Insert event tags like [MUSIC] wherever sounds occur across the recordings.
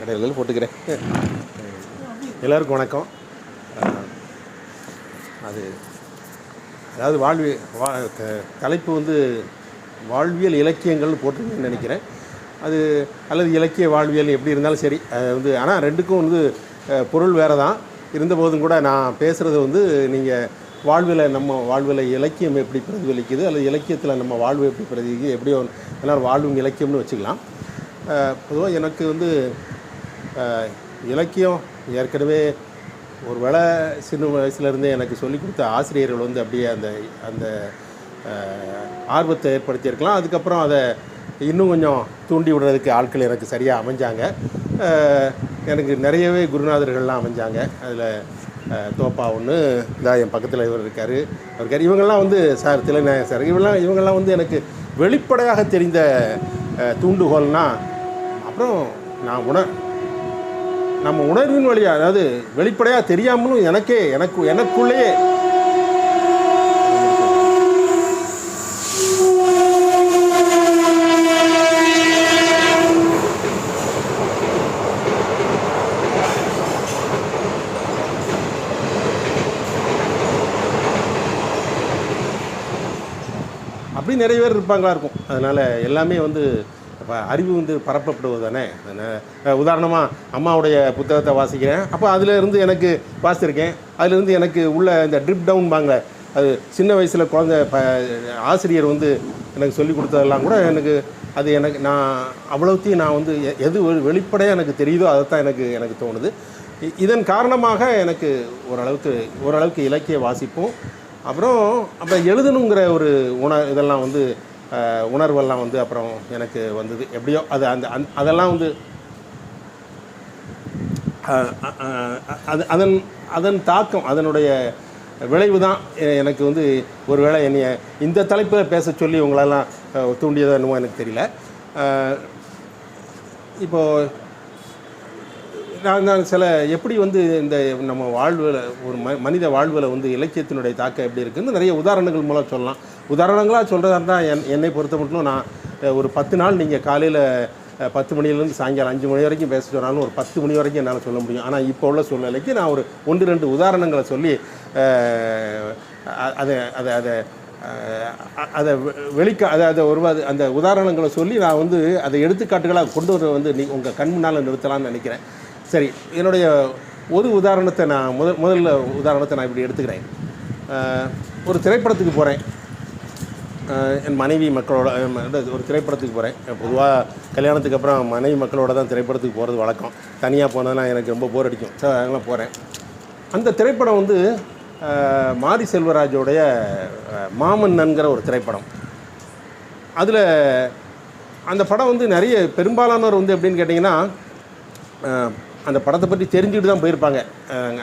கடையில் போட்டுக்கிறேன். எல்லோருக்கும் வணக்கம். அது அதாவது வாழ்வி வா தலைப்பு வந்து வாழ்வியல் இலக்கியங்கள்னு போட்டிருக்கேன்னு நினைக்கிறேன். அது அல்லது இலக்கிய வாழ்வியல் எப்படி இருந்தாலும் சரி அது வந்து ஆனால் ரெண்டுக்கும் வந்து பொருள் வேறு தான் இருந்தபோதும் கூட நான் பேசுகிறது வந்து நீங்கள் வாழ்வில் நம்ம வாழ்வில் இலக்கியம் எப்படி பிரதிபலிக்குது அல்லது இலக்கியத்தில் நம்ம வாழ்வு எப்படி பிரதிபலிக்குது எப்படியோ எல்லோரும் வாழ்வும் இலக்கியம்னு வச்சுக்கலாம். பொதுவாக எனக்கு வந்து இலக்கியம். ஏற்கனவே ஒரு வேளை சின்ன வயசுலேருந்தே எனக்கு சொல்லிக் கொடுத்த ஆசிரியர்கள் வந்து அப்படியே அந்த அந்த ஆர்வத்தை ஏற்படுத்தியிருக்கலாம். அதுக்கப்புறம் அதை இன்னும் கொஞ்சம் தூண்டி விடுறதுக்கு ஆட்கள் எனக்கு சரியாக அமைஞ்சாங்க. எனக்கு நிறையவே குருநாதர்கள்லாம் அமைஞ்சாங்க. அதில் தோப்பா ஒன்று இதா என் பக்கத்தில் இவர் இருக்கார். இருக்கார் இவங்கெல்லாம் வந்து சார் திலநாயகம் சார் இவங்கெல்லாம் இவங்கெல்லாம் வந்து எனக்கு வெளிப்படையாக தெரிந்த தூண்டுகோல்னால் அப்புறம் நான் உணர் நம்ம உணர்வின் வழியாக அதாவது வெளிப்படையாக தெரியாமலும் எனக்கே எனக்கு எனக்குள்ளேயே. அப்படி நிறைய பேர் இருப்பாங்களா இருக்கும். அதனால் எல்லாமே வந்து இப்போ அறிவு வந்து பரப்பப்படுவது தானே? உதாரணமாக அம்மாவுடைய புத்தகத்தை வாசிக்கிறேன். அப்போ அதிலேருந்து எனக்கு வாசிச்சிருக்கேன். அதிலேருந்து எனக்கு உள்ள இந்த ட்ரிப் டவுன் பாங்க. அது சின்ன வயசில் குழந்த ப ஆசிரியர் வந்து எனக்கு சொல்லி கொடுத்ததெல்லாம் கூட எனக்கு அது எனக்கு நான் அவ்வளோத்தையும் நான் வந்து எ- எது வெளிப்படையாக எனக்கு தெரியுதோ அதைத்தான் எனக்கு எனக்கு தோணுது. இதன் காரணமாக எனக்கு ஓரளவுக்கு ஓரளவுக்கு இலக்கிய வாசிப்போம். அப்புறம் அப்புறம் எழுதணுங்கிற ஒரு உண இதெல்லாம் வந்து உணர்வெல்லாம் வந்து அப்புறம் எனக்கு வந்தது. எப்படியோ அது அந்த அந் அதெல்லாம் வந்து அது அதன் அதன் தாக்கம் அதனுடைய விளைவு தான் எனக்கு வந்து ஒருவேளை என்னைய இந்த தலைப்பில் பேச சொல்லி உங்களெல்லாம் தூண்டியதோ என்னமோ எனக்கு தெரியல. இப்போது நான் நான் சில எப்படி வந்து இந்த நம்ம வாழ்வில் ஒரு ம மனித வாழ்வில் வந்து இலக்கியத்தினுடைய தாக்கம் எப்படி இருக்குன்னு நிறைய உதாரணங்கள் மூலம் சொல்லலாம். உதாரணங்களாக சொல்கிறதா இருந்தால் என் என்னை பொறுத்த மட்டும் நான் ஒரு பத்து நாள் நீங்கள் காலையில் பத்து மணிலேருந்து சாயங்காலம் அஞ்சு மணி வரைக்கும் பேச சொன்னாலும் ஒரு பத்து மணி வரைக்கும் என்னால் சொல்ல முடியும். ஆனால் இப்போ உள்ள சூழ்நிலைக்கு நான் ஒரு ஒன்று ரெண்டு உதாரணங்களை சொல்லி அதை அதை அதை அதை வெளிக்க அதை அதை ஒரு அது- அந்த உதாரணங்களை சொல்லி நான் வந்து அதை எடுத்துக்காட்டுகளாக கொண்டு வர வந்து நீ உங்கள் கண் முன்னால் நிறுத்தலாம்னு நினைக்கிறேன். சரி என்னுடைய ஒரு உதாரணத்தை நான் முதல் முதல்ல உதாரணத்தை நான் இப்படி எடுத்துக்கிறேன். ஒரு திரைப்படத்துக்கு போகிறேன் என் மனைவி மக்களோட ஒரு திரைப்படத்துக்கு போகிறேன் பொதுவாக கல்யாணத்துக்கு அப்புறம் மனைவி மக்களோட தான் திரைப்படத்துக்கு போகிறது வழக்கம். தனியாக போனதுனால் எனக்கு ரொம்ப போர் அடிக்கும். ஸோ அதெல்லாம் போகிறேன் அந்த திரைப்படம் வந்து மாரி செல்வராஜோடைய மாமன்னன்கிற ஒரு திரைப்படம். அதில் அந்த படம் வந்து நிறைய பெரும்பாலானோர் வந்து எப்படின்னு கேட்டிங்கன்னா அந்த படத்தை பற்றி தெரிஞ்சுக்கிட்டு தான் போயிருப்பாங்க.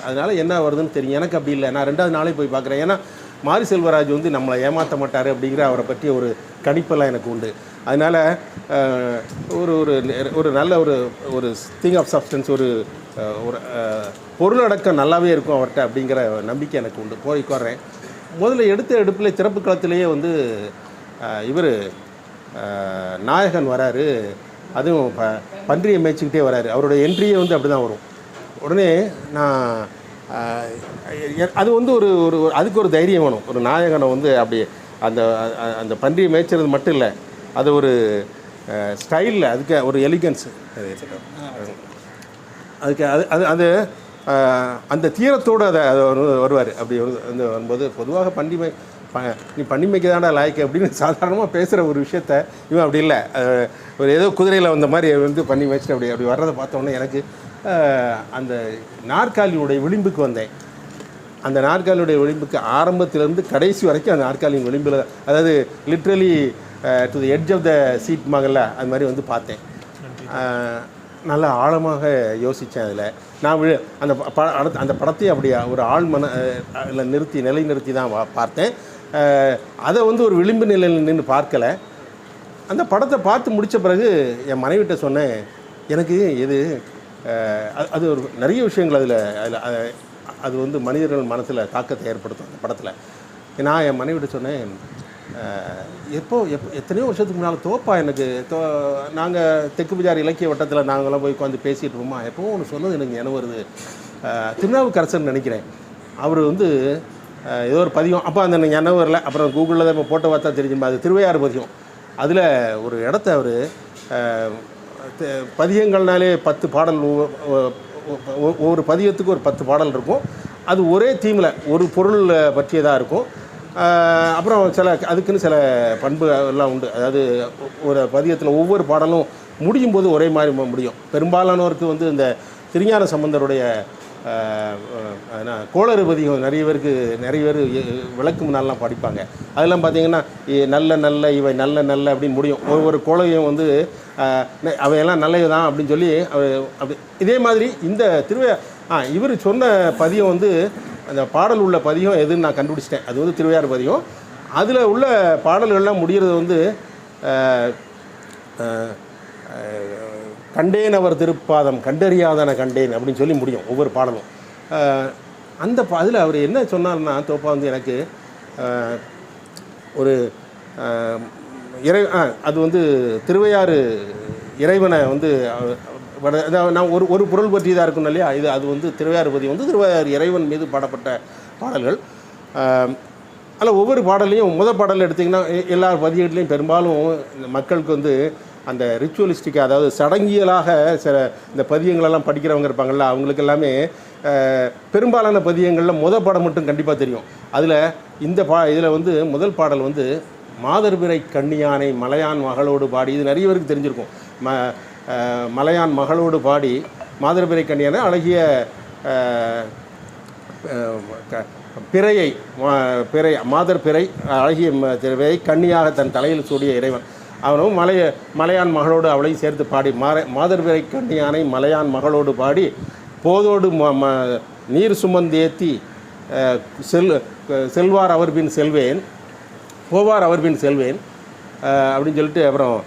அதனால் என்ன வருதுன்னு தெரியும். எனக்கு அப்படி இல்லை. நான் ரெண்டாவது நாளே போய் பார்க்குறேன். ஏன்னா மாரி செல்வராஜ் வந்து நம்மளை ஏமாற்ற மாட்டார் அப்படிங்கிற அவரை பற்றி ஒரு கணிப்பெல்லாம் எனக்கு உண்டு. அதனால் ஒரு ஒரு ஒரு நல்ல ஒரு ஒரு திங் ஆஃப் சப்ஸ்டன்ஸ் ஒரு ஒரு பொருளடக்கம் நல்லாவே இருக்கும் அவர்கிட்ட அப்படிங்கிற நம்பிக்கை எனக்கு உண்டு. போய் உட்கார்றேன். முதல்ல எடுத்த எடுப்பில் திறப்பு களத்திலேயே வந்து இவர் நாயகன் வராரு. அதுவும் ப பன்றியை மேய்ச்சிக்கிட்டே வராரு. அவருடைய என்ட்ரியே வந்து அப்படி தான் வரும். உடனே நான் எ- அது வந்து ஒரு ஒரு ஒரு- அதுக்கு ஒரு தைரியம் வேணும். ஒரு நாயகனை வந்து அப்படி அந்த அந்த பன்றியை மேய்ச்சறது மட்டும் இல்லை. அது ஒரு ஸ்டைலில் அதுக்கு ஒரு எலிகன்ஸ் அதுக்கு அது அது அது அந்த தீரத்தோடு அதை அது வருவார். அப்படி வந்து வரும்போது பொதுவாக பண்டிகை ப நீ பண்டிமைக்கு தாண்டா லாய்க்கு அப்படின்னு [LAUGHS] சாதாரணமாக பேசுகிற ஒரு விஷயத்த இவன் அப்படி இல்லை. ஒரு ஏதோ குதிரையில் வந்த மாதிரி வந்து பண்ணி வச்சுட்டு அப்படி அப்படி வர்றதை பார்த்தோன்னே எனக்கு அந்த நாற்காலியுடைய விளிம்புக்கு வந்தேன். அந்த நாற்காலியுடைய விளிம்புக்கு ஆரம்பத்திலேருந்து கடைசி வரைக்கும் அந்த நாற்காலியின் விளிம்பில் அதாவது literally to the edge of the seat மகள்ல அது மாதிரி வந்து பார்த்தேன். நல்லா ஆழமாக யோசித்தேன் அதில். நான் விழு- அந்த ப- அடுத்த- அந்த படத்தையும் அப்படி ஒரு ஆள் மன இல்லை நிறுத்தி நிலை நிறுத்தி தான் பார்த்தேன். அதை வந்து ஒரு விளிம்பு நிலையில் நின்று பார்க்கல. அந்த படத்தை பார்த்து முடித்த பிறகு என் மனைவிட்ட சொன்னேன் எனக்கு இது அது- அது ஒரு நிறைய விஷயங்கள் அதில் அதில் அது வந்து மனிதர்கள் மனசில் தாக்கத்தை ஏற்படுத்தும் அந்த படத்தில். நான் என் மனைவிட்ட சொன்னேன் எப்போ எப் எத்தனையோ வருஷத்துக்கு முன்னால் தோப்பா எனக்கு? தோ நாங்கள் தெற்கு பஜார் இலக்கிய வட்டத்தில் நாங்களாம் போய் உட்காந்து பேசிகிட்டு இருப்போமா? எப்பவும் ஒன்று சொன்னது எனக்கு நினைவு வருது. திருநாவுக்கரசன் நினைக்கிறேன். அவர் வந்து ஏதோ ஒரு பதியம் அப்போ அந்த எனக்கு வரல. அப்புறம் கூகுளில் தான் இப்போ போட்டோ பார்த்தா தெரிஞ்சுமா. அது திருவையாறு பதியம் அதில் ஒரு இடத்த அவர் பதியங்கள்னாலே பத்து பாடல் ஒ- ஒவ்வொரு பதியத்துக்கு ஒரு பத்து பாடல் இருக்கும். அது ஒரே தீமில் ஒரு பொருள் பற்றியதாக இருக்கும். அப்புறம் சில அதுக்குன்னு சில பண்பு எல்லாம் உண்டு. அதாவது ஒரு பதியத்தில் ஒவ்வொரு பாடலும் முடியும் போது ஒரே மாதிரி முடியும். பெரும்பாலானோருக்கு வந்து இந்த திருஞான சம்பந்தருடைய கோளறுபதி நிறைய பேருக்கு நிறைய பேர் விளக்கு முன்னாலாம் படிப்பாங்க. அதெல்லாம் பார்த்தீங்கன்னா இ- நல்ல நல்ல இவை நல்ல நல்ல அப்படின்னு முடியும். ஒவ்வொரு கோளையும் வந்து அவையெல்லாம் நல்லது தான் அப்படின்னு சொல்லி அவர் அப்படி இதே மாதிரி இந்த திருவையா ஆ இவர் சொன்ன பதியம் வந்து அந்த பாடல் உள்ள பதியம் எதுன்னு நான் கண்டுபிடிச்சிட்டேன். அது வந்து திருவையார் பதியம். அதில் உள்ள பாடல்கள்லாம் முடிகிறது வந்து கண்டேன் அவர் திருப்பாதம் கண்டறியாதன கண்டேன் அப்படின்னு சொல்லி முடியும் ஒவ்வொரு பாடலும். அந்த அதில் அவர் என்ன சொன்னார்னா தோப்பா வந்து எனக்கு ஒரு இறை ஆ, அது வந்து திருவையாறு இறைவனை வந்து அதாவது நான் ஒரு ஒரு பொருள் பற்றி தான் இருக்கணும் இல்லையா? இது அது வந்து திருவையாறு பதி வந்து திருவையாறு இறைவன் மீது பாடப்பட்ட பாடல்கள். அதில் ஒவ்வொரு பாடலையும் முத பாடல் எடுத்திங்கன்னா எல்லா பதியத்துலேயும் பெரும்பாலும் மக்களுக்கு வந்து அந்த ரிச்சுவலிஸ்டிக்காக அதாவது சடங்கியலாக சில இந்த பதியங்களெல்லாம் படிக்கிறவங்க இருப்பாங்கள்ல அவங்களுக்கு எல்லாமே பெரும்பாலான பதியங்களில் முதல் பாடம் மட்டும் கண்டிப்பாக தெரியும். அதில் இந்த பா இதில் வந்து முதல் பாடல் வந்து மாதர்பிறை கண்ணியானை மலையான் மகளோடு பாடி இது நிறைய பேருக்கு தெரிஞ்சிருக்கும். ம மலையான் மகளோடு பாடி மாதர்பிறை கண்ணியான அழகிய க- பிறையை பிறை மாதர் பிறை அழகிய ம- பிறையை கண்ணியாக தன் தலையில் சூடிய இறைவன். அவனும் மலைய மலையான் மகளோடு அவளையும் சேர்த்து பாடி மாற மாதர் கண்ணியானை மலையான் மகளோடு பாடி போதோடு ம ம- நீர் சுமந்தேத்தி செல் செல்வார் அவர் பின் செல்வேன் போவார் அவர் பின் செல்வேன் அப்படின்னு சொல்லிட்டு அப்புறம்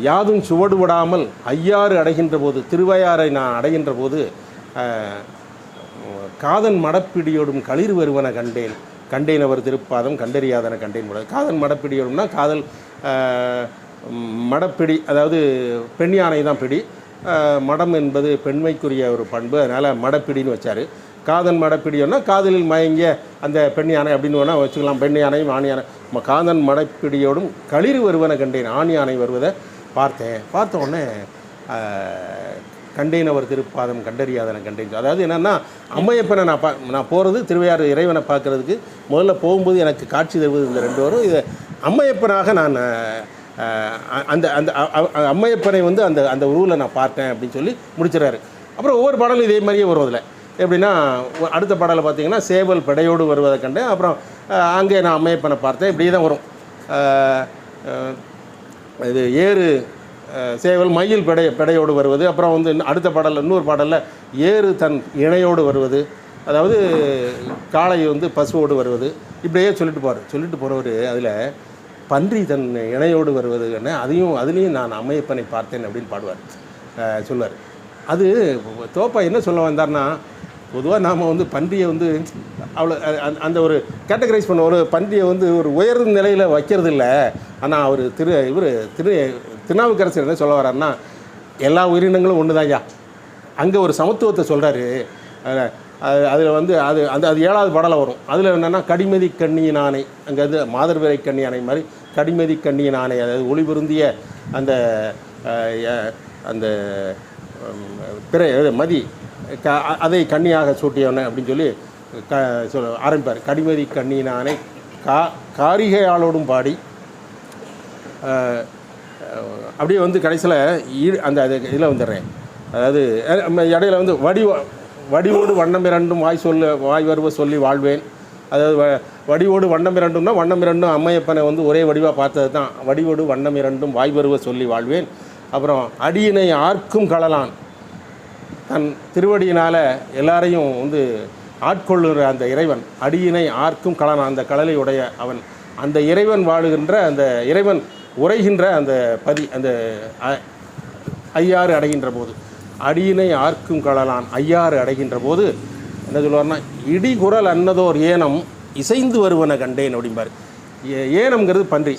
யாதும் சுவடு விடாமல் ஐயாறு அடைகின்ற போது திருவையாறை நான் அடைகின்ற போது காதன் மடப்பிடியோடும் களிர் வருவன கண்டேன். கண்டேன் அவர் திருப்பாதம் கண்டறியாதன கண்டேன் முட காதன் மடப்பிடியோடும்னா காதல் மடப்பிடி அதாவது பெண் யானை தான் பிடி. மடம் என்பது பெண்மைக்குரிய ஒரு பண்பு அதனால் மடப்பிடின்னு வச்சார். காதன் மடப்பிடியோன்னா காதலில் மயங்கிய அந்த பெண் யானை அப்படின்னு வேணால் வச்சுக்கலாம். பெண் யானையும் ஆண் யானை. காதன் மடப்பிடியோடும் களிர் வருவன கண்டேன் ஆண் யானை வருவதை பார்த்தேன். பார்த்த உடனே கண்டேன் அவர் திருப்பாதம் கண்டறியாதன கண்டேன் அதாவது என்னென்னா அம்மையப்பனை நான் பா நான் போகிறது திருவையாறு இறைவனை பார்க்கறதுக்கு முதல்ல போகும்போது எனக்கு காட்சி தருவது இந்த ரெண்டு வரும். இது அம்மையப்பனாக நான் அ- அந்த அந்த அம்மையப்பனை வந்து அந்த அந்த உருவில் நான் பார்த்தேன் அப்படின்னு சொல்லி முடிச்சிடறாரு. அப்புறம் ஒவ்வொரு பாடலும் இதே மாதிரியே வரும் அதில். எப்படின்னா அடுத்த பாடலை பார்த்தீங்கன்னா சேவல் பெடையோடு வருவதை கண்டேன். அப்புறம் அங்கே நான் அம்மையப்பனை பார்த்தேன். இப்படியே தான் வரும். இது ஏறு சேவல் மயில் பெடைய பெடையோடு வருவது. அப்புறம் வந்து இன்னும் அடுத்த பாடலில் இன்னொரு பாடலில் ஏறு தன் இணையோடு வருவது. அதாவது காளை வந்து பசுவோடு வருவது. இப்படியே சொல்லிட்டு போகிறார் சொல்லிட்டு போகிறவர் அதில் பன்றி தன் இணையோடு வருவதுன்னு அதையும் அதுலேயும் நான் அமையப்பனை பார்த்தேன் அப்படின்னு பாடுவார். சொல்லுவார் அது தோப்பா என்ன சொல்ல வந்தார்னா பொதுவாக நாம் வந்து பன்றியை வந்து அவ்வளோ அந்த- அந்த ஒரு கேட்டகரைஸ் பண்ண ஒரு பன்றியை வந்து ஒரு உயர்ந்த நிலையில் வைக்கிறது இல்லை ஆனால் அவர் திரு இவர் திரு திருநாவுக்கரசர் என்ன சொல்ல வர்றாருன்னா எல்லா உயிரினங்களும் ஒன்று தான் ஐயா அங்கே ஒரு சமத்துவத்தை சொல்கிறாரு அதில் வந்து அது அந்த அது ஏழாவது படலை வரும். அதில் என்னென்னா கடிமதி கண்ணியின் ஆணை அங்கே வந்து மாதர்விரை கண்ணி ஆணை மாதிரி கடிமதி கண்ணியின் ஆணை அதாவது ஒளிபுருந்திய அந்த அந்த பிற மதி க அதை கண்ணியாக சூட்டியவன அப்படின்னு சொல்லி க சொல்ல ஆரம்பிப்பார். கடிமதி கண்ணினானை கா காரிகையாளோடும் பாடி அப்படியே வந்து கடைசியில் ஈ- அந்த அது இதில் வந்துடுறேன். அதாவது நம்ம இடையில வந்து வடி வடிவோடு வண்ணம் இரண்டும் வாய் சொல்ல வாய் வருவ சொல்லி வாழ்வேன். அதாவது வ வடிவோடு வண்ணம் இரண்டும்னா வண்ணம் இரண்டும் அம்மையப்பனை வந்து ஒரே வடிவாக பார்த்தது தான். வடிவோடு வண்ணம் இரண்டும் வாய் வருவ சொல்லி வாழ்வேன். அப்புறம் அடியினை ஆர்க்கும் களலான் தன் திருவடியினால் எல்லாரையும் வந்து ஆட்கொள்ளுகிற அந்த இறைவன் அடியினை ஆர்க்கும் களன் அந்த கடலை உடைய அவன் அந்த இறைவன் வாழுகின்ற அந்த இறைவன் உரைகின்ற அந்த பதி அந்த அ- ஐயாறு அடைகின்ற போது அடியினை ஆர்க்கும் களலான் ஐயாறு அடைகின்ற போது என்ன சொல்லுவார்னா இடிகுரல் அன்னதோர் ஏனம் இசைந்து வருவன கண்டேன் அப்படிம்பார். ஏ- ஏனம்ங்கிறது பன்றி.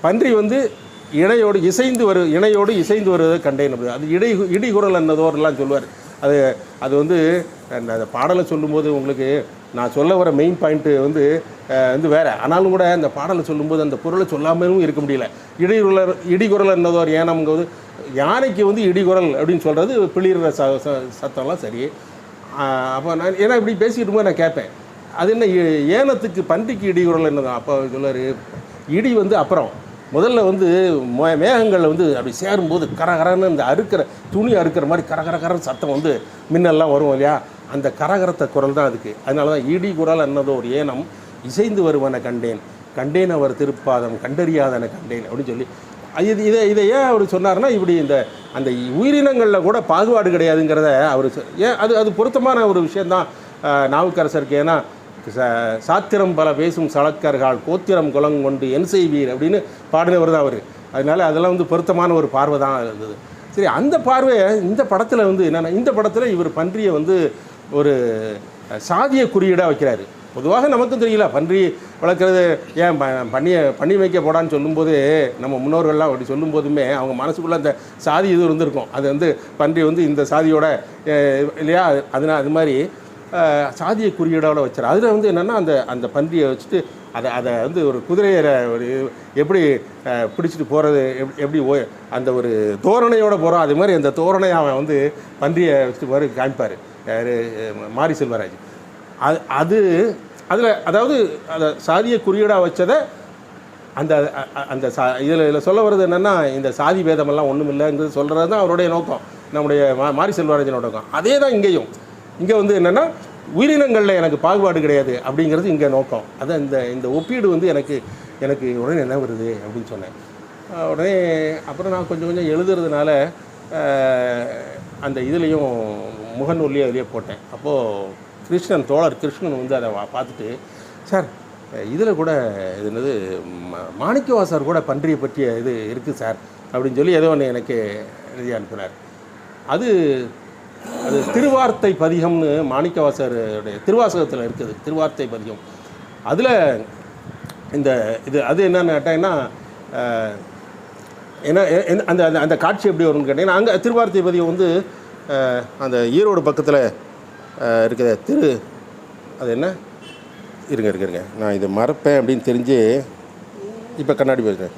பன்றி வந்து இணையோடு இசைந்து வரு இணையோடு இசைந்து வருவதை கண்டேன் அப்படி. அது இடை இடிகுரல் அன்னதோர்லாம் சொல்லுவார் அது அது வந்து அந்த பாடலை சொல்லும்போது உங்களுக்கு நான் சொல்ல வர மெயின் பாயிண்ட்டு வந்து வந்து வேறு. ஆனாலும் கூட அந்த பாடலை சொல்லும்போது அந்த பொருளை சொல்லாமலும் இருக்க முடியல. இடிகுரல் இடிகுரல் என்னதோர் ஏனம்ங்கிறது யானைக்கு வந்து இடிகுரல் அப்படின்னு சொல்கிறது பிளிர்ற ச ச- சத்தம்லாம் சரி. அப்போ நான் ஏன்னா இப்படி பேசிக்கிட்டு போது நான் கேட்பேன். அது என்ன ஏனத்துக்கு பன்றிக்கு இடிகுரல் என்னதான் அப்போ சொல்லுவார் இடி வந்து அப்புறம். முதல்ல வந்து மே மேகங்களில் வந்து அப்படி சேரும்போது கரகரன்னு இந்த அறுக்கிற துணி அறுக்கிற மாதிரி கரகரகரன் சத்தம் வந்து மின்னல்லாம் வரும் இல்லையா? அந்த கரகரத்த குரல் தான் அதுக்கு. அதனால தான் இடி குரல் என்னதோ ஒரு ஏனம் இசைந்து வருவன கண்டேன் கண்டேன் அவர் திருப்பாதம் கண்டறியாதன கண்டேன் அப்படின்னு சொல்லி இது இதை இதை ஏன் அவர் சொன்னார்னா இப்படி இந்த அந்த உயிரினங்களில் கூட பாகுபாடு கிடையாதுங்கிறத அவர் சொ- ஏன் அது அது பொருத்தமான ஒரு விஷயந்தான் நாவுக்கரசருக்கு. ஏன்னா சாத்திரம் பல பேசும் சளக்கர்கள் கோத்திரம் குலங்கொண்டு என் செய்வீர் அப்படின்னு பாடினவர் தான் அவர். அதனால அதெல்லாம் வந்து பொருத்தமான ஒரு பார்வை தான் இருந்தது. சரி அந்த பார்வையை இந்த படத்தில் வந்து என்னென்னா இந்த படத்தில் இவர் பன்றியை வந்து ஒரு சாதிய குறியீடாக வைக்கிறாரு. பொதுவாக நமக்கும் தெரியல பன்றி வளர்க்குறது ஏன் பண்ணியை பண்ணி வைக்க போடான்னு சொல்லும்போது நம்ம முன்னோர்கள்லாம் அப்படி சொல்லும்போதுமே அவங்க மனசுக்குள்ளே அந்த சாதி இது இருந்திருக்கும். அது வந்து பன்றி வந்து இந்த சாதியோட இல்லையா? அதனால் அது மாதிரி சாதிய குறியீடோடு வச்சார். அதில் வந்து என்னென்னா அந்த அந்த பன்றியை வச்சுட்டு அதை அதை வந்து ஒரு குதிரையரை ஒரு எப்படி பிடிச்சிட்டு போகிறது எப் எப்படி ஓ அந்த ஒரு தோரணையோடு போகிறோம் அது மாதிரி அந்த தோரணையை அவன் வந்து பன்றியை வச்சுட்டு போகிற காமிப்பார். யார் மாரி செல்வராஜ். அது அது அதில் அதாவது அதை சாதிய குறியீடாக வச்சதை அந்த அந்த சா இதில் இதில் சொல்ல வர்றது என்னென்னா இந்த சாதி பேதமெல்லாம் ஒன்றும் இல்லைங்கிறது சொல்கிறது தான் அவருடைய நோக்கம். நம்முடைய மா மாரி செல்வராஜனோட நோக்கம். அதே தான் இங்கேயும். இங்கே வந்து என்னென்னா உயிரினங்களில் எனக்கு பாகுபாடு கிடையாது அப்படிங்கிறது இங்கே நோக்கம். அதான் இந்த இந்த ஒப்பீடு வந்து எனக்கு எனக்கு உடனே என்ன வருது அப்படின்னு சொன்னேன். உடனே அப்புறம் நான் கொஞ்சம் கொஞ்சம் எழுதுறதுனால அந்த இதுலேயும் முகநூல்லையே அதுலேயே போட்டேன். அப்போது கிருஷ்ணன் தோழர் கிருஷ்ணன் வந்து அதை பார்த்துட்டு சார் இதில் கூட இது என்னது மாணிக்கவாசர் கூட பன்றியை பற்றிய இது இருக்குது சார் அப்படின்னு சொல்லி ஏதோ ஒன்று எனக்கு எழுதி அனுப்பினார். அது அது திருவார்த்தை பதிகம்னு மாணிக்கவாசருடைய திருவாசகத்தில் இருக்குது திருவார்த்தை பதிகம். அதில் இந்த இது அது என்னன்னு கேட்டாங்கன்னா என்ன அந்த அந்த அந்த காட்சி எப்படி வரும்னு கேட்டிங்கன்னா அங்கே திருவார்த்தை பதிகம் வந்து அந்த ஈரோடு பக்கத்தில் இருக்கிற திரு அது என்ன? இருங்க இருங்க இருங்க. நான் இதை மறப்பேன் அப்படின்னு தெரிஞ்சு இப்போ கண்ணாடி பேசுகிறேன்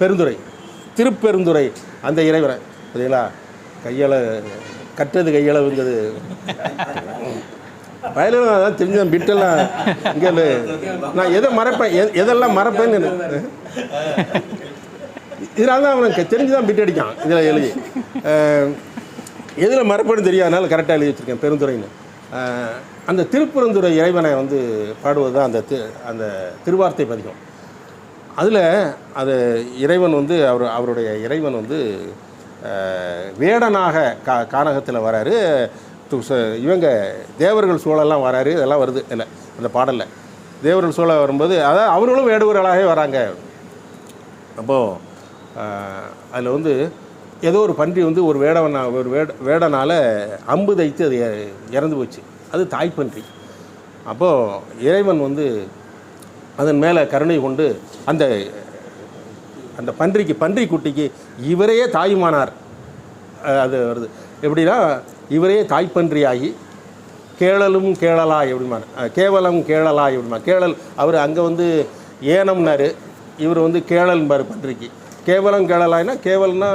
பெருந்துறை. திருப்பெருந்துறை அந்த இறைவனை சரிங்களா? கையால் கற்றது இருந்தது வயலில் அதான் தெரிஞ்சேன் பிட்டெல்லாம் இங்கே நான் எதை மறப்பேன்? எ- எதெல்லாம் மறப்பேன்னு இதனால தான் அவனுக்கு தெரிஞ்சு தான் பிட் அடிக்கான் இதில் எழுதி. எதில் மறப்பேன்னு தெரியாதனால கரெக்டாக எழுதி வச்சுருக்கேன் பெருந்துறைன்னு. அந்த திருப்பெருந்துறை இறைவனை வந்து பாடுவது தான் அந்த தி- அந்த திருவார்த்தை பதிகம். அதில் அது இறைவன் வந்து அவர் அவருடைய இறைவன் வந்து வேடனாக கா கானகத்தில் வராரு. இவங்க தேவர்கள் சூழலாம் வராரு. இதெல்லாம் வருது. இல்லை அந்த பாடலில். தேவர்கள் சூழ வரும்போது அதாவது அவர்களும் வேடுவர்களாகவே வராங்க. அப்போது அதில் வந்து ஏதோ ஒரு பன்றி வந்து ஒரு வேடவனா ஒரு வேட வேடனால் அம்பு தைத்து அது இறந்து போச்சு. அது தாய்ப்பன்றி அப்போது இறைவன் வந்து அதன் மேலே கருணை கொண்டு அந்த அந்த பன்றிக்கு பன்றி குட்டிக்கு இவரையே தாயுமானார். அது வருது. எப்படின்னா இவரே தாய்ப்பன்றியாகி கேளலும் கேளலாய் எப்படிமா கேவலம் கேளலாய் எப்படிமா கேளல் அவர் அங்கே வந்து ஏனம்னாரு. இவர் வந்து கேளல்பார் பன்றிக்கு. கேவலம் கேளலாய்னா கேவலம்னா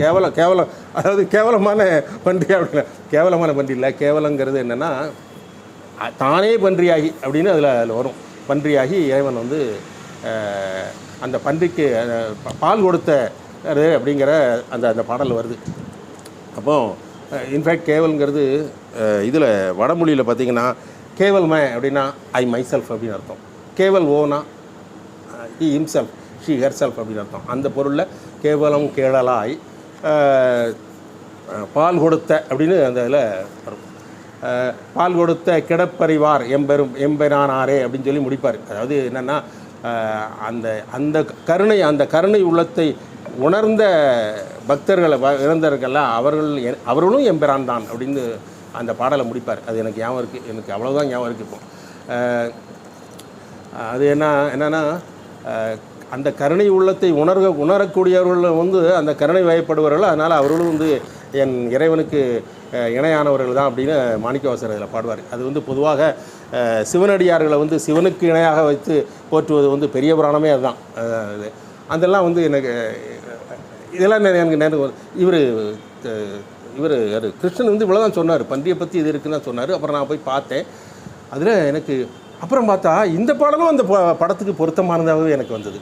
கேவலம் கேவலம் அதாவது கேவலமான பன்றி அப்படின்னா. கேவலமான பன்றி இல்லை கேவலங்கிறது என்னென்னா தானே பன்றியாகி அப்படின்னு அதில் அதில் வரும். பன்றியாகி இறைவன் வந்து அந்த பன்றிக்கு பால் கொடுத்த அப்படிங்கிற அந்த அந்த பாடல் வருது. அப்போ இன்ஃபேக்ட் கேவல்ங்கிறது இதில் வடமொழியில் பார்த்தீங்கன்னா கேவல்மே அப்படின்னா ஐ மை செல்ஃப் அப்படின்னு அர்த்தம். கேவல் ஓனா he himself she herself அப்படின்னு அர்த்தம். அந்த பொருளில் கேவலம் கேடலாய் பால் கொடுத்த அப்படின்னு அந்த இதில் வரும். பால் கொடுத்த கிடப்பறிவார் எம்பெரும் எம்பெனானாரே அப்படின்னு சொல்லி முடிப்பார். அதாவது என்னென்னா அந்த அந்த கருணை அந்த கருணை உள்ளத்தை உணர்ந்த பக்தர்களை வ- இறந்தவர்கள்லாம் அவர்கள் அவர்களும் எம்பிரான் தான் அப்படின்னு அந்த பாடலை முடிப்பார். அது எனக்கு ஞாபகம் இருக்குது எனக்கு அவ்வளோதான் ஞாபகம் இருக்குது இப்போ. அது என்ன என்னென்னா அந்த கருணை உள்ளத்தை உணர்க உணரக்கூடியவர்கள் வந்து அந்த கருணை வயப்படுவார்கள் அதனால் அவர்களும் வந்து என் இறைவனுக்கு இணையானவர்கள் தான் அப்படின்னு மாணிக்கவாசர் அதில் பாடுவார். அது வந்து பொதுவாக சிவனடியார்களை வந்து சிவனுக்கு இணையாக வைத்து போற்றுவது வந்து பெரிய புராணமே அதுதான். இது. அதெல்லாம் வந்து எனக்கு இதெல்லாம் எனக்கு நேரம் இவர் இவர் யார்? கிருஷ்ணன் வந்து இவ்வளோ தான் சொன்னார். பன்றியை பற்றி இது இருக்குன்னு சொன்னார். அப்புறம் நான் போய் பார்த்தேன். அதில் எனக்கு அப்புறம் பார்த்தா இந்த பாடலும் அந்த ப- படத்துக்கு பொருத்தமானதாகவே எனக்கு வந்தது.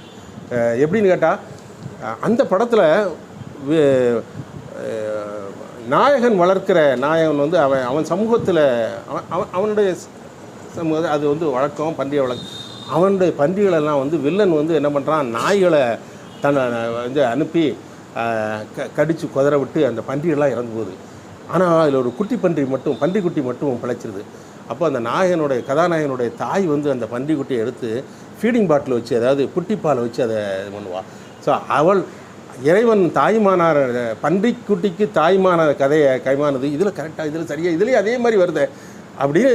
எப்படின்னு கேட்டால் அந்த படத்தில் நாயகன் வளர்க்கிற நாயகன் வந்து அவன் அவன் சமூகத்தில் அவன் அவனுடைய நம்ம அது வந்து வழக்கம் பண்டிகை வழக்கம். அவனுடைய பண்டிகைகளெல்லாம் வந்து வில்லன் வந்து என்ன பண்ணுறான் நாய்களை தன்னை வந்து அனுப்பி க கடித்து குதற விட்டு அந்த பன்றிகள்லாம் இறந்து போகுது ஆனால் அதில் ஒரு குட்டி பன்றி மட்டும் பன்றி குட்டி மட்டும் பிழைச்சிருது. அப்போ அந்த நாயகனுடைய கதாநாயகனுடைய தாய் வந்து அந்த பன்றி குட்டியை எடுத்து ஃபீடிங் பாட்டில் வச்சு அதாவது புட்டிப்பாலை வச்சு அதை இது பண்ணுவாள் ஸோ அவள் இறைவன் தாய்மானார் பன்றிக்குட்டிக்கு தாய்மான கதையை கைமானது. இதில் கரெக்டாக இதில் சரியாக இதுலேயும் அதே மாதிரி வருது. அப்படின்னு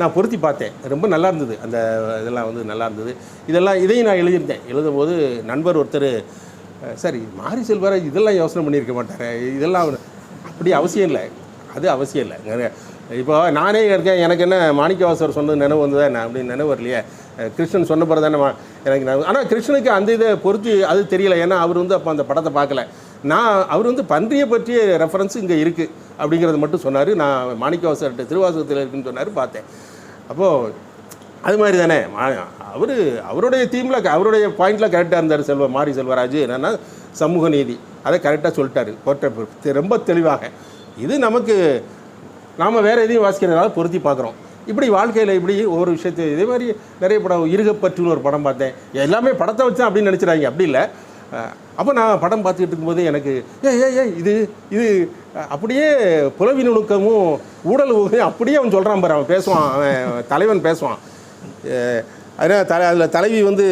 நான் பொருத்தி பார்த்தேன். ரொம்ப நல்லா இருந்தது. அந்த இதெல்லாம் வந்து நல்லா இருந்தது. இதெல்லாம் இதையும் நான் எழுதியிருந்தேன். எழுதும் போது நண்பர் ஒருத்தர் சரி மாரி செல்வராஜ் இதெல்லாம் யோசனை பண்ணியிருக்க மாட்டார். இதெல்லாம் அப்படி அவசியம் இல்லை. அது அவசியம் இல்லை. இப்போ நானே இருக்கேன். எனக்கு என்ன மாணிக்கவாசர் சொன்னது நினைவு வந்ததா என்ன அப்படின்னு நினைவு வரலையே. கிருஷ்ணன் சொன்ன பிறகு தானே எனக்கு ஆனால் கிருஷ்ணனுக்கு அந்த இதை பொறுத்து அது தெரியல. ஏன்னா அவர் வந்து அப்போ அந்த படத்தை பார்க்கல. நான் அவர் வந்து பன்றியை பற்றிய ரெஃபரன்ஸ் இங்கே இருக்குது அப்படிங்கிறத மட்டும் சொன்னார். நான் மாணிக்கவாசர்கிட்ட திருவாசகத்தில் இருக்குன்னு சொன்னார் பார்த்தேன். அப்போது அது மாதிரி தானே? அவர் அவருடைய தீமில் அவருடைய பாயிண்டில் கரெக்டாக இருந்தார் செல்வ மாரி செல்வராஜ். என்னென்னா சமூக நீதி. அதை கரெக்டாக சொல்லிட்டாரு. போட்ட ரொம்ப தெளிவாக. இது நமக்கு நாம் வேறு எதையும் வாசிக்கிறதுனால பொருத்தி பார்க்குறோம். இப்படி வாழ்க்கையில் இப்படி ஒவ்வொரு விஷயத்தை இதே மாதிரி நிறைய படம் இருகப்பற்றுன்னு ஒரு படம் பார்த்தேன். எல்லாமே படத்தை வச்சேன் அப்படின்னு நினச்சிடாங்க அப்படி இல்லை. அப்போ நான் படம் பார்த்துக்கிட்டு இருக்கும்போது எனக்கு ஏ ஏ ஏ இது இது அப்படியே புலவி நுணுக்கமும் ஊடல் அப்படியே அவன் சொல்கிறான் பாரு அவன் பேசுவான் அவன் தலைவன் பேசுவான். அதனால் தலை அதில் தலைவி வந்து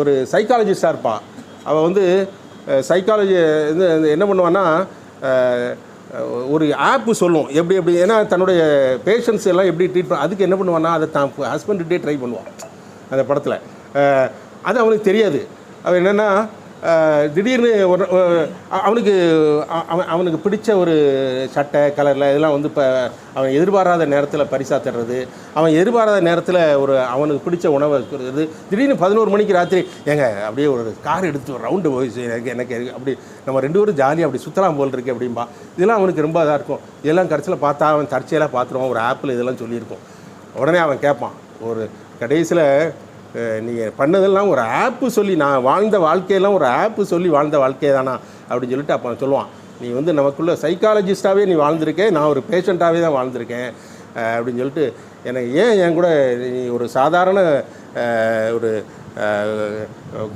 ஒரு சைக்காலஜிஸ்டாக இருப்பாள் அவள் வந்து சைக்காலஜி இது என்ன பண்ணுவான்னா ஒரு ஆப்பு சொல்லும் எப்படி எப்படி ஏன்னா தன்னுடைய பேஷண்ட்ஸ் எல்லாம் எப்படி ட்ரீட் பண்ண அதுக்கு என்ன பண்ணுவான்னா அதை தான் ஹஸ்பண்ட்கிட்டே ட்ரை பண்ணுவான் அந்த படத்தில். அது அவனுக்கு தெரியாது. அவன் என்னென்னா திடீர்னு ஒரு அவனுக்கு அவன் அவனுக்கு பிடிச்ச ஒரு சட்டை கலரில் இதெல்லாம் வந்து இப்போ அவன் எதிர்பாராத நேரத்தில் பரிசா தர்றது அவன் எதிர்பாராத நேரத்தில் ஒரு அவனுக்கு பிடிச்ச உணவை இருக்கிறது திடீர்னு பதினோரு மணிக்கு ராத்திரி ஏங்க அப்படியே ஒரு கார் எடுத்து ஒரு ரவுண்டு போய் எனக்கு எனக்கு அப்படி நம்ம ரெண்டு பேரும் ஜாலியாக அப்படி சுற்றலாம் போல் இருக்கு அப்படிம்பா. இதெல்லாம் அவனுக்கு ரொம்ப இதாக இருக்கும். இதெல்லாம் கடைசியில் பார்த்தா அவன் தற்செயலாக பார்த்துருவான். ஒரு ஆப்பில் இதெல்லாம் சொல்லியிருக்கோம். உடனே அவன் கேட்பான். ஒரு கடைசியில் நீங்கள் பண்ணதெல்லாம் ஒரு ஆப்பு சொல்லி நான் வாழ்ந்த வாழ்க்கையெல்லாம் ஒரு ஆப்பு சொல்லி வாழ்ந்த வாழ்க்கையை தானா அப்படின்னு சொல்லிட்டு அப்போ சொல்லுவான். நீ வந்து நமக்குள்ள சைக்காலஜிஸ்டாகவே நீ வாழ்ந்திருக்கேன் நான் ஒரு பேஷண்ட்டாகவே தான் வாழ்ந்திருக்கேன் அப்படின்னு சொல்லிட்டு எனக்கு ஏன் என் கூட நீ ஒரு சாதாரண ஒரு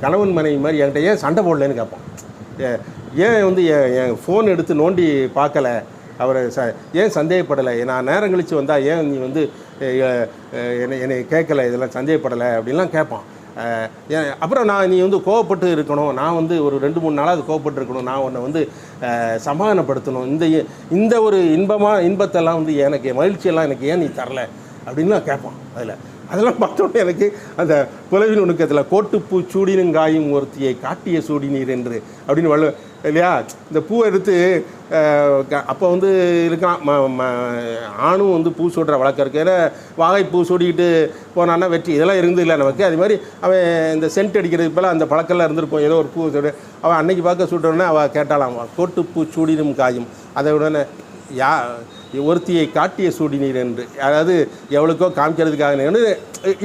கணவன் மனைவி மாதிரி என்கிட்ட ஏன் சண்டை போடலன்னு கேட்பான். ஏன் வந்து என் என் ஃபோன் எடுத்து நோண்டி பார்க்கல? அவரை ச ஏன் சந்தேகப்படலை? நான் நேரம் கழித்து வந்தால் ஏன் நீ வந்து என்னை என்னை கேட்கலை இதெல்லாம் சந்தேகப்படலை அப்படின்லாம் கேட்பான். ஏன் அப்புறம் நான் நீ வந்து கோவப்பட்டு இருக்கணும். நான் வந்து ஒரு ரெண்டு மூணு நாளாக அது கோவப்பட்டு இருக்கணும். நான் உன்னை வந்து சமாதானப்படுத்தணும். இந்த இந்த ஒரு இன்பமாக இன்பத்தெல்லாம் வந்து எனக்கு மகிழ்ச்சியெல்லாம் எனக்கு ஏன் நீ தரல? அப்படின்லாம் கேட்பான் அதில். அதெல்லாம் பார்த்தோன்னே எனக்கு அந்த புலவின் நுணுக்கத்தில் கோட்டுப்பூ சூடினுங்காயும் ஒருத்தியை காட்டிய சூடினீர் என்று அப்படின்னு வள்ளுவ இல்லையா? இந்த பூவை எடுத்து அப்போ வந்து இருக்கான் ஆணும் வந்து பூ சூடுற வழக்கம் இருக்குது ஏன்னா வாகை பூ சூடிக்கிட்டு போனான்னா வெற்றி. இதெல்லாம் இருந்து இல்லை நமக்கு. அது மாதிரி அவன் இந்த சென்ட் அடிக்கிறது போல் அந்த பழக்கெல்லாம் இருந்திருப்போம் ஏதோ ஒரு பூ சூடு. அவன் அன்னைக்கு பார்க்க சூட்டோடனே அவள் கேட்டாலாம் கோட்டுப்பூ சூடினும் காயும். அதை உடனே யா ஒருத்தியை காட்டிய சூடினீர் என்று. அதாவது எவ்வளோக்கோ காமிக்கிறதுக்காக. நீ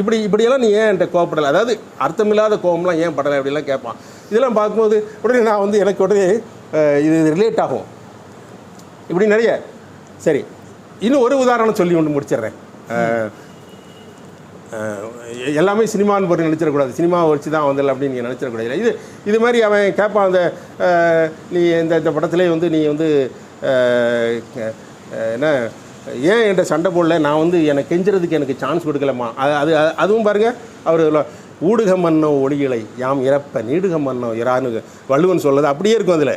இப்படி இப்படியெல்லாம் நீ ஏன் என்கிட்ட கோவப்படலை? அதாவது அர்த்தமில்லாத கோபம்லாம் ஏன் படலை? அப்படிலாம் கேட்பான். இதெல்லாம் பார்க்கும்போது உடனே நான் வந்து எனக்கு உடனே இது ரிலேட் ஆகும். இப்படி நிறைய. சரி. இன்னும் ஒரு உதாரணம் சொல்லி ஒன்று முடிச்சிடுறேன். எல்லாமே சினிமான்னு போட்டு நினச்சிடக்கூடாது. சினிமாவை வச்சு தான் வந்தல அப்படின்னு நீங்கள் நினச்சிடக்கூடாது. இது இது மாதிரி அவன் கேட்பான் அந்த நீ இந்த இந்த படத்துலேயே வந்து நீ வந்து என்ன ஏன் என்கிட்ட சண்டை போடல? நான் வந்து எனக்கு கெஞ்சுறதுக்கு எனக்கு சான்ஸ் கொடுக்கலம்மா. அது அது அது- அதுவும் பாருங்கள் அவர் ஊடுக மன்னோ ஒளிகளை யாம் இறப்ப நீடுக மன்னோ இறான்னு வள்ளுவன் சொல்லுது அப்படியே இருக்கும் அதில்.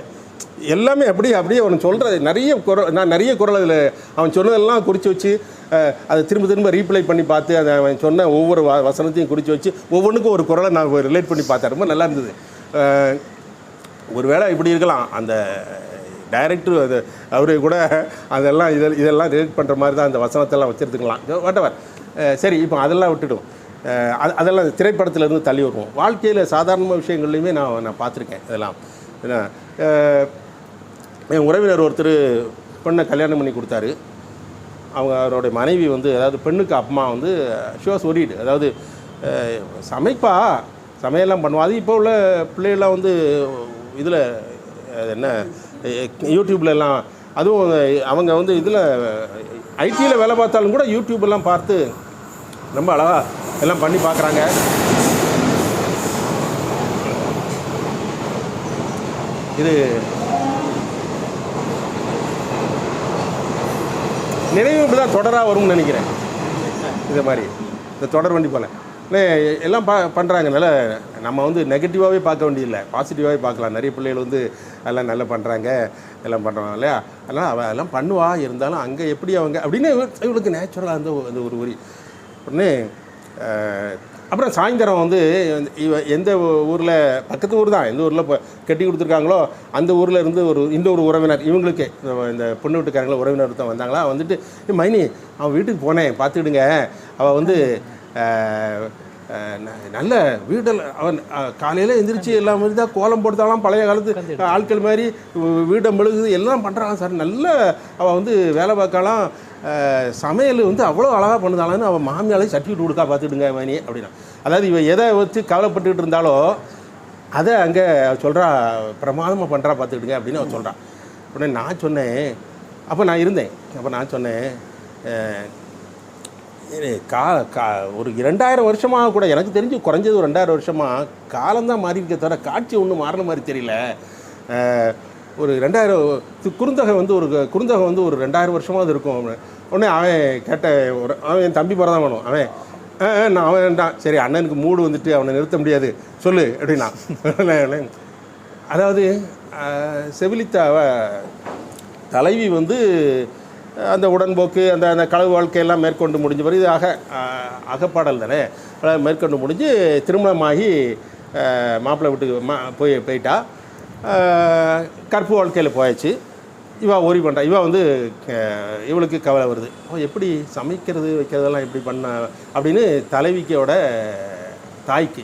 எல்லாமே அப்படியே அப்படியே அவன் சொல்கிறது நிறைய குரல் நான் நிறைய குரல் அதில் அவன் சொன்னதெல்லாம் குறித்து வச்சு அதை திரும்ப திரும்ப ரீப்ளை பண்ணி பார்த்து அதை அவன் சொன்ன ஒவ்வொரு வ- வசனத்தையும் குறித்து வச்சு ஒவ்வொன்றுக்கும் ஒரு குரலை நான் ரிலேட் பண்ணி பார்த்தேன். ரொம்ப நல்லா இருந்தது. ஒரு ஒருவேளை இப்படி இருக்கலாம். அந்த டைரக்டர் அது அவரு கூட அதெல்லாம் இதெல்லாம் இதெல்லாம் ரிலேட் பண்ணுற மாதிரி தான் அந்த வசனத்தெல்லாம் வச்சுருந்துக்கலாம். வாட்டவர் சரி இப்போ அதெல்லாம் விட்டுடும் அதெல்லாம் திரைப்படத்திலேருந்து தள்ளி வருவோம். வாழ்க்கையில் சாதாரண விஷயங்கள்லையுமே நான் நான் பார்த்துருக்கேன் இதெல்லாம். ஏன்னா என் உறவினர் ஒருத்தர் பெண்ணை கல்யாணம் பண்ணி கொடுத்தாரு. அவங்க அவருடைய மனைவி வந்து அதாவது பெண்ணுக்கு அம்மா வந்து ஷுவாஸ் ஒரிடு அதாவது சமைப்பா சமையல்லாம் பண்ணுவா. அது இப்போ உள்ள பிள்ளைகள்லாம் வந்து இதில் என்ன யூடியூப்லலாம் அதுவும் அவங்க வந்து இதில் ஐடியில் வேலை பார்த்தாலும் கூட யூடியூப் எல்லாம் பார்த்து ரொம்ப அழகா எல்லாம் பண்ணி பார்க்குறாங்க. இது நினைவு இப்படி தான் தொடராக வரும்னு நினைக்கிறேன். இதே மாதிரி. இந்த தொடர் வண்டி போல. இல்லை எல்லாம் பா பண்ணுறாங்கனால நம்ம வந்து நெகட்டிவாகவே பார்க்க வேண்டியதில்லை. பாசிட்டிவாகவே பார்க்கலாம். நிறைய பிள்ளைகள் வந்து எல்லாம் நல்லா பண்ணுறாங்க எல்லாம் பண்ணுறாங்க இல்லையா? அதனால் அவள் எல்லாம் பண்ணுவா. இருந்தாலும் அங்கே எப்படி அவங்க அப்படின்னு இவளுக்கு நேச்சுரலாக அந்த ஒரு- அந்த ஒரு உரி உடனே அப்புறம் சாயந்தரம் வந்து இவ எந்த ஊரில் பக்கத்து ஊர் தான் எந்த ஊரில் இப்போ கட்டி கொடுத்துருக்காங்களோ அந்த ஊரில் இருந்து ஒரு இன்னொரு உறவினர் இவங்களுக்கு இந்த- இந்த பொண்ணு வீட்டுக்காரங்கள உறவினர் தான் வந்தாங்களா வந்துட்டு "ஏய் மைனி அவன் வீட்டுக்கு போனேன் பார்த்துக்கிடுங்க. அவள் வந்து நல்ல வீடில் அவன் காலையில் எந்திரிச்சு எல்லாம் மாதிரி தான் கோலம் போடுத்தாலாம் பழைய காலத்து ஆட்கள் மாதிரி வீடை மெழுகுது எல்லாம் பண்ணுறான் சார். நல்ல அவள் வந்து வேலை பார்க்கலாம் சமையல் வந்து அவ்வளோ அழகாக பண்ணுதாளான்னு அவன் மாமியாலே சர்டிஃபிகேட் கொடுக்கா பார்த்துடுங்க மணி அப்படின்னா. அதாவது இவன் எதை வச்சு கவலைப்பட்டுக்கிட்டு இருந்தாலோ அதை அங்கே சொல்கிறா பிரமாதமாக பண்ணுறா பார்த்துக்கிடுங்க அப்படின்னு அவன் சொல்கிறான் உடனே நான் சொன்னேன் அப்போ நான் இருந்தேன். அப்போ நான் சொன்னேன் கா கா ஒரு இரண்டாயிரம் வருஷமாக கூட எனக்கு தெரிஞ்சு குறைஞ்சது ஒரு ரெண்டாயிரம் வருஷமாக காலம்தான் மாறி இருக்க தவிர காட்சி ஒன்றும் மாறின மாதிரி தெரியல. ஒரு ரெண்டாயிரம் குறுந்தகை வந்து ஒரு குறுந்தகை வந்து ஒரு ரெண்டாயிரம் வருஷமாக இருக்கும். அப்படின்னு உடனே அவன் கேட்ட ஒரு அவன் என் தம்பி பிறதான் வேணும். அவன் "ஆ, நான் அவன் தான். சரி அண்ணனுக்கு மூடு வந்துட்டு அவனை நிறுத்த முடியாது. சொல்லு அப்படின்னா. [LAUGHS] அதாவது செவிலித்தாவ தலைவி வந்து அந்த உடன்போக்கு அந்த அந்த களவு வாழ்க்கையெல்லாம் மேற்கொண்டு முடிஞ்ச பிறகு இது அக அகப்பாடல் தானே? மேற்கொண்டு முடிஞ்சு திருமணமாகி மாப்பிள்ளை வீட்டுக்கு மா போய் போயிட்டா. கற்பு வாழ்க்கையில் போயாச்சு. இவா ஓரி பண்ணுறா இவா வந்து இவளுக்கு கவலை வருது. எப்படி சமைக்கிறது வைக்கிறதெல்லாம் எப்படி பண்ண? அப்படின்னு தலைவிக்கையோட தாய்க்கு.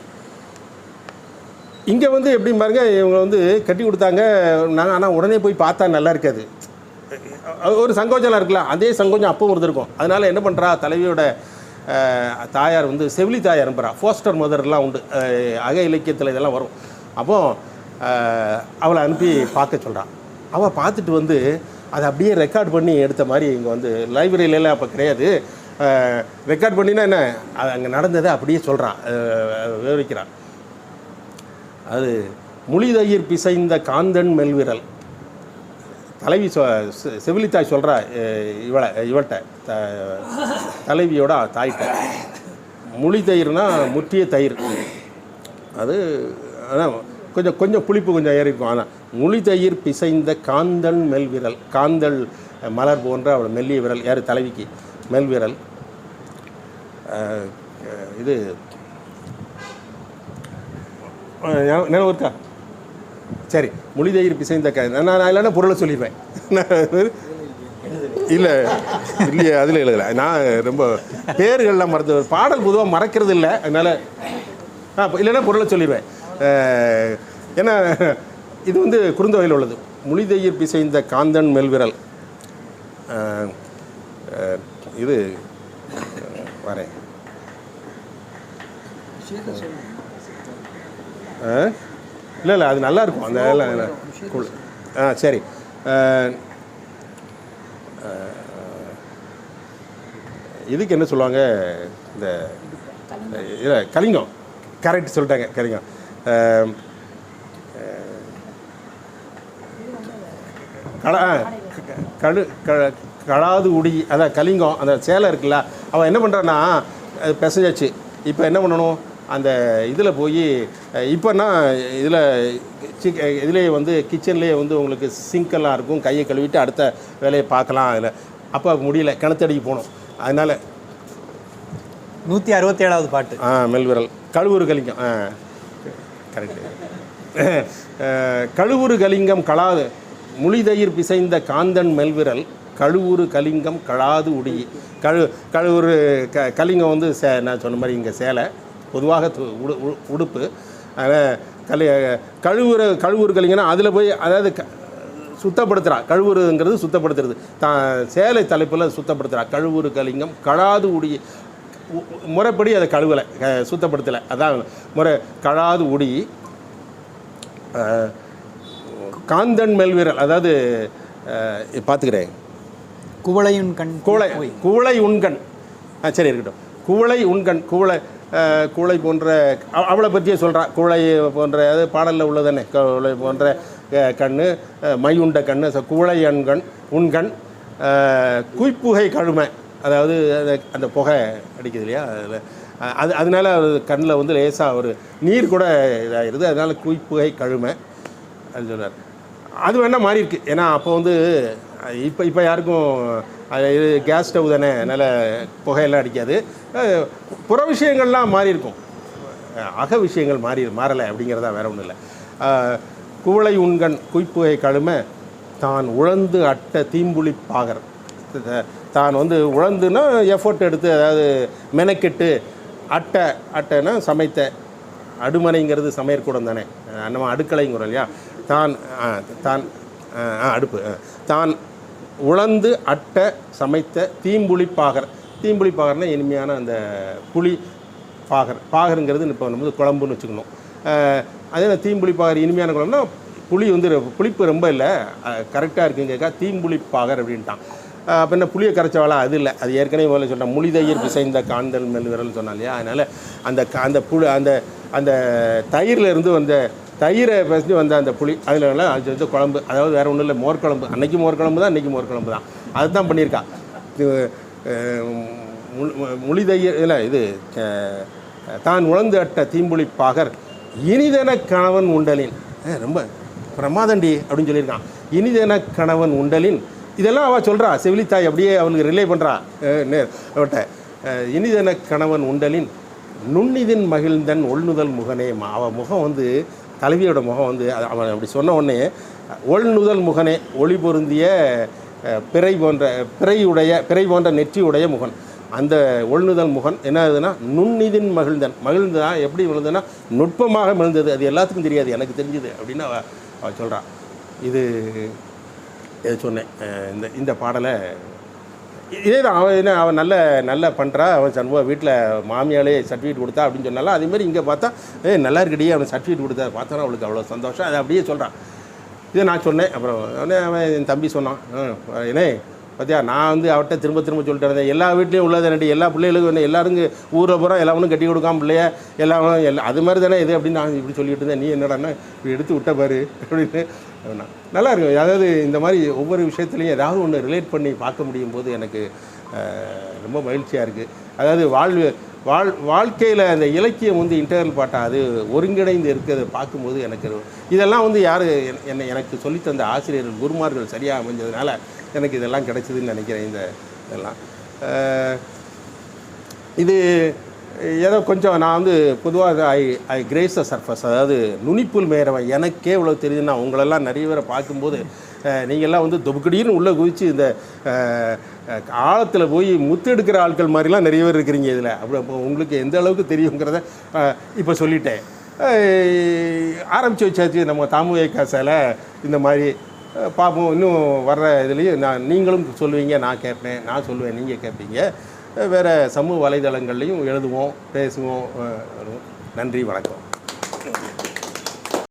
இங்கே வந்து எப்படி பாருங்க இவங்க வந்து கட்டி கொடுத்தாங்க. நாங்கள் ஆனால் உடனே போய் பார்த்தா நல்லா இருக்காது. ஒரு சங்கோஜம்லாம் இருக்குல்ல அதே சங்கோச்சம் அப்பவும் இருந்திருக்கும். அதனால் என்ன பண்ணுறா தலைவியோட தாயார் வந்து செவிலி தாயார் அனுப்புகிறா ஃபோஸ்டர் மதர்லாம் உண்டு. அக இலக்கியத்தில் இதெல்லாம் வரும். அப்போது அவளை அனுப்பி பார்க்க சொல்கிறான் அவள் பார்த்துட்டு வந்து அதை அப்படியே ரெக்கார்ட் பண்ணி எடுத்த மாதிரி இங்கே வந்து லைப்ரரியிலலாம் அப்போ கிடையாது. ரெக்கார்ட் பண்ணினா என்ன? அது அங்கே நடந்ததை அப்படியே சொல்கிறான் விவரிக்கிறான். அது முழிதயிர் பிசைந்த காந்தன் மெல்விரல். தலைவி சொ செவிலித்தாய் சொல்கிறா இவளை இவள்கிட்ட. த தலைவியோட தாய்கிட்ட. முழி தயிர்னா முற்றிய தயிர். அது அதான் கொஞ்சம் கொஞ்சம் புளிப்பு கொஞ்சம் ஏறி ஆனால் முழி தயிர் பிசைந்த மெல் விரல் காந்தல் மலர் போன்ற அவள் மெல்லிய விரல் யார் தலைவிக்கு? மெல் விரல் இது நினைவு இருக்கா சரி மொழிதயிர் பிசைந்த க நான் நான் இல்லைன்னா பொருளை சொல்லிடுவேன். [LAUGHS] இல்லை இல்லையே அதில் எழுதலை. நான் ரொம்ப பேர்கள்லாம் மறந்து பாடல் பொதுவாக மறக்கிறது இல்லை அதனால் ஆ இல்லைன்னா பொருளை சொல்லிடுவேன். ஏன்னா இது வந்து குறுந்தொகையில் உள்ளது. மொழிதயிர் பிசைந்த காந்தன் மெல்விரல். இது வரேன். ஆ? இல்லை இல்லை அது நல்லா இருக்கும். அந்த ஆ சரி. இதுக்கு என்ன சொல்லுவாங்க? இந்த இல்லை கலிங்கம். கரெக்ட் சொல்லிட்டாங்க கலிங்கம். கட ஆ, க- கடு க- கடாது உடி அதான் கலிங்கம் அந்த சேலை இருக்குல்ல அவன் என்ன பண்ணுறான்னா பிசைஞ்சாச்சு. இப்போ என்ன பண்ணணும்? அந்த இதில் போய் இப்போனா இதில் சிக் இதுலேயே வந்து கிச்சன்லேயே வந்து உங்களுக்கு சிங்கெல்லாம் இருக்கும். கையை கழுவிட்டு அடுத்த வேலையை பார்க்கலாம் அதில். அப்போ முடியல. கிணத்தடிக்கு போகணும் அதனால் நூற்றி அறுபத்தேழாவது பாட்டு. ஆ மெல்விரல். கழுவுறு கலிங்கம் ஆ. கரெக்டு [LAUGHS] eh, கழுவுறு கலிங்கம் கலாது முளிதயிர் பிசைந்த காந்தன் மெல்விரல் கழுவுரு கலிங்கம் கழாது உடி. கழு கழுவுரு க கலிங்கம் வந்து சே நான் சொன்ன மாதிரி இங்கே சேலை பொதுவாக து- உடு உடுப்பு. கலி கழுவுற கழுவுறு கலிங்கன்னா அதில் போய் அதாவது க சுத்தப்படுத்துகிறா கழுவுறதுங்கிறது சுத்தப்படுத்துறது. தான் சேலை தலைப்பில் சுத்தப்படுத்துகிறா கழுவுறு கலிங்கம் கழாது உடி. முறைப்படி அதை கழுவலை க- சுத்தப்படுத்தலை. அதான் முறை கழாது உடி காந்தன் மெல்விரல் அதாவது பார்த்துக்கிறேன். குவளையுன் கண் குவளை குவளை உண்கண் ஆ சரி இருக்கட்டும். குவளை உண்கண் குவளை குவளை போன்ற அவ- அவளை பற்றியே சொல்கிறா குவளை போன்ற அது பாடலில் உள்ளதானே? குவளை போன்ற அஹ், கண்ணு அஹ், மை உண்ட கண்ணு ச- குவளை அண்கண் உண்கண் குய்ப்புகை கழுமை. அதாவது அந்த அந்த புகை அடிக்குது இல்லையா? அதில் அது அதனால கண்ணில் வந்து லேசாக ஒரு நீர் கூட இதாகிடுது அதனால் குய்ப்புகை கழுமை அப்படின்னு சொன்னார் அது வேணால் மாறி இருக்கு. ஏன்னா அப்போ வந்து இப்போ இப்போ யாருக்கும் அது இது கேஸ் ஸ்டவ் தானே அதனால் புகையெல்லாம் அடிக்காது. புற விஷயங்கள்லாம் மாறி இருக்கும். அக விஷயங்கள் மாறி மாறலை அப்படிங்கிறதா வேற ஒன்றும் இல்லை. குவளை உண்கண் குய்ப்புகை கழுமை தான் உழந்து அட்ட தீம்புலி பாகர். தான் வந்து உழந்துன்னா எஃபோர்ட் எடுத்து அதாவது மெனக்கெட்டு அட்டை அட்டைன்னா சமைத்த அடுமனைங்கிறது சமையற்கூடம் தானே. நம்ம அடுக்கலைங்கிறோம் இல்லையா? தான் ஆ, தான் ஆ, அடுப்பு. தான் உழந்து அட்டை சமைத்த தீம்புளி பாகர். தீம்புளி பாகர்னா இனிமையான அந்த புளி பாகர். பாகருங்கிறது இப்போ நம்ம குழம்புன்னு வச்சுக்கணும். அதே தீம்புளி பாகர் இனிமையான குழம்புனா புளி வந்து புளிப்பு ரொம்ப இல்லை. கரெக்டாக இருக்குங்கிறக்கா தீம்புளி பாகர் அப்படின்ட்டான். பின்ன புளிய புளியை அது இல்லை. அது ஏற்கனவே முதல்ல சொன்னேன் முளிதயிர் பிசைந்த காந்தல் மெல் சொன்னாலையா சொன்னா இல்லையா அதனால் அந்த அந்த புளி அந்த அந்த தயிர்லேருந்து வந்த தயிரை பிசைஞ்சு வந்த அந்த புளி அதில் அது வந்து குழம்பு. அதாவது வேறு ஒன்றும் இல்லை மோர் குழம்பு. அன்னைக்கு மோர் குழம்பு தான் அன்றைக்கி மோர் குழம்பு தான். அதுதான் பண்ணியிருக்கா. இது அஹ், முள்- இல்லை இது தான் உழந்து அட்ட தீம்புளி பாகர் இனிதென கணவன் உண்டலின். ரொம்ப பிரமாதண்டி அப்படின்னு சொல்லியிருக்கான். இனிதென கணவன் உண்டலின் இதெல்லாம் அவள் சொல்கிறான் செவிலித்தாய் அப்படியே அவனுக்கு ரிலே பண்ணுறா அவட்ட இனிதன கணவன் உண்டலின் நுண்ணிதின் மகிழ்ந்தன் ஒள்நுதல் முகனே. அவன் முகம் வந்து தலைவியோட முகம் வந்து அவன் அப்படி சொன்ன உடனே ஒள்நுதல் முகனே ஒளி பொருந்திய பிறை போன்ற பிறையுடைய பிறை போன்ற நெற்றியுடைய முகன். அந்த ஒள்நுதல் முகன் என்ன ஆகுதுன்னா நுண்ணிதின் மகிழ்ந்தன். மகிழ்ந்ததா எப்படி விழுந்ததுன்னா நுட்பமாக மிழ்ந்தது அது எல்லாத்துக்கும் தெரியாது எனக்கு தெரிஞ்சுது அப்படின்னு அவள் அவள் சொல்கிறான் இது சொன்னேன். இந்த இந்த பாடலை இதே தான் அவன் என்ன அவன் நல்ல நல்லா பண்ணுறா அவன் சண்முக வீட்டில் மாமியாலே சர்டிஃபிகேட் கொடுத்தா அப்படின்னு சொன்னாலும் அதேமாதிரி இங்கே பார்த்தா ஏ நல்லா இருக்கடியே அவன் சர்டிஃபிகேட் கொடுத்தா பார்த்தோன்னா அவளுக்கு அவ்வளோ சந்தோஷம். அதை அப்படியே சொல்கிறான் இதை நான் சொன்னேன். அப்புறம் உடனே அவன் என் தம்பி சொன்னான். ஏனே பார்த்தியா நான் வந்து அவர்கிட்ட திரும்ப திரும்ப சொல்லிட்டு இருந்தேன் எல்லா வீட்லேயும் உள்ளது நடி எல்லா பிள்ளைகளுக்கும் வந்து எல்லாருங்க ஊரை பூரா எல்லாவனும் கட்டி கொடுக்காம பிள்ளைய எல்லாரும் எல்லா அது மாதிரி தானே இது அப்படின்னு நான் இப்படி சொல்லிட்டு இருந்தேன். நீ என்னடான்னா இப்படி எடுத்து விட்ட பாரு அப்படின்னு நல்லா இருக்கும் அதாவது இந்த மாதிரி ஒவ்வொரு விஷயத்துலையும் ஏதாவது ஒன்று ரிலேட் பண்ணி பார்க்க முடியும் போது எனக்கு ரொம்ப மகிழ்ச்சியாக இருக்குது அதாவது வாழ்வு வாழ் வாழ்க்கையில் அந்த இலக்கியம் வந்து இன்டர்வல் பாட்டாக அது ஒருங்கிணைந்து இருக்கிறத பார்க்கும்போது எனக்கு இதெல்லாம் வந்து யார் என்னை எனக்கு சொல்லித்தந்த ஆசிரியர்கள் குருமார்கள் சரியாக அமைஞ்சதுனால எனக்கு இதெல்லாம் கிடைச்சதுன்னு நினைக்கிறேன் இந்த இதெல்லாம். இது ஏதோ கொஞ்சம் நான் வந்து பொதுவாக ஐ ஐ கிரேஸ் த சர்ஃபஸ் அதாவது நுனிப்புல் மேயறவன் எனக்கே இவ்வளோ தெரியுதுன்னா உங்களெல்லாம் நிறைய பேரை பார்க்கும்போது நீங்கள்லாம் வந்து தொபுக்கடின்னு உள்ளே குதித்து இந்த ஆழத்தில் போய் முத்து எடுக்கிற ஆட்கள் மாதிரிலாம் நிறைய பேர் இருக்கிறீங்க இதில். அப்படி அப்போ உங்களுக்கு எந்த அளவுக்கு தெரியுங்கிறத இப்போ சொல்லிட்டேன். ஆரம்பித்து வச்சாச்சு நம்ம தாமுக சேலை இந்த மாதிரி. பார்ப்போம் இன்னும் வர்ற இதுலேயும் நான் நீங்களும் சொல்லுவீங்க நான் கேட்பேன் நான் சொல்லுவேன் நீங்கள் கேட்பீங்க. வேறு சமூக வலைதளங்கள்லையும் எழுதுவோம் பேசுவோம் நன்றி வணக்கம்.